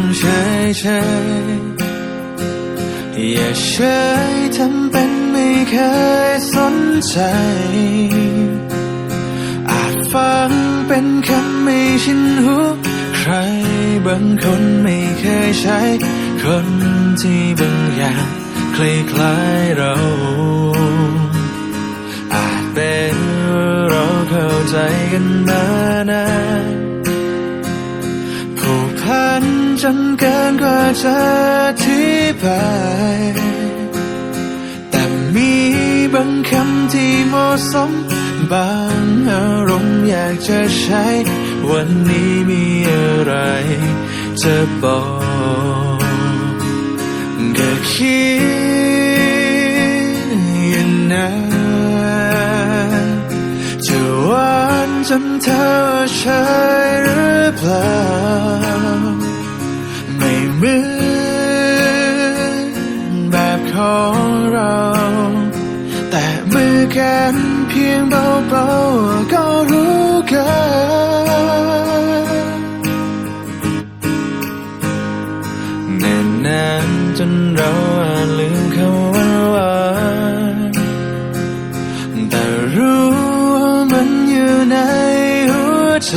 ำเฉยเฉยๆอย่าเฉยทำเป็นไม่เคยสนใจ อาจฟังเป็นคำไม่ชินหูใครบางคนไม่เคยใช้ คนที่บางอย่างคล้ายๆเรา อาจเป็นเราเข้าใจกันมา นจนเกินกว่าจะอธิบายแต่มีบางคำที่เหมาะสม บางอารมณ์อยากจะใช้ วันนี้มีอะไรจะบอกก็คิดอย่างนั้นจะหวานจนเธอใช่หรือเปล่า มือนแบบของเรา แต่มือกันเพียงเบาๆก็รู้กันเนิ่นนานจนเราอาจลืมคำว่าหวานแต่รู้ว่ามันอยู่ในหัวใจ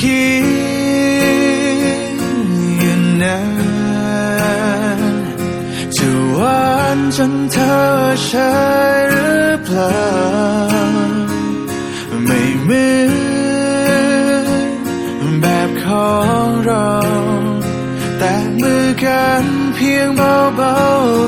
คิดอย่างนั้นจะหวานจนเธอใช่หรือเปล่า ไม่เหมือนแบบของเรา แต่มือกันเพียงเบาๆ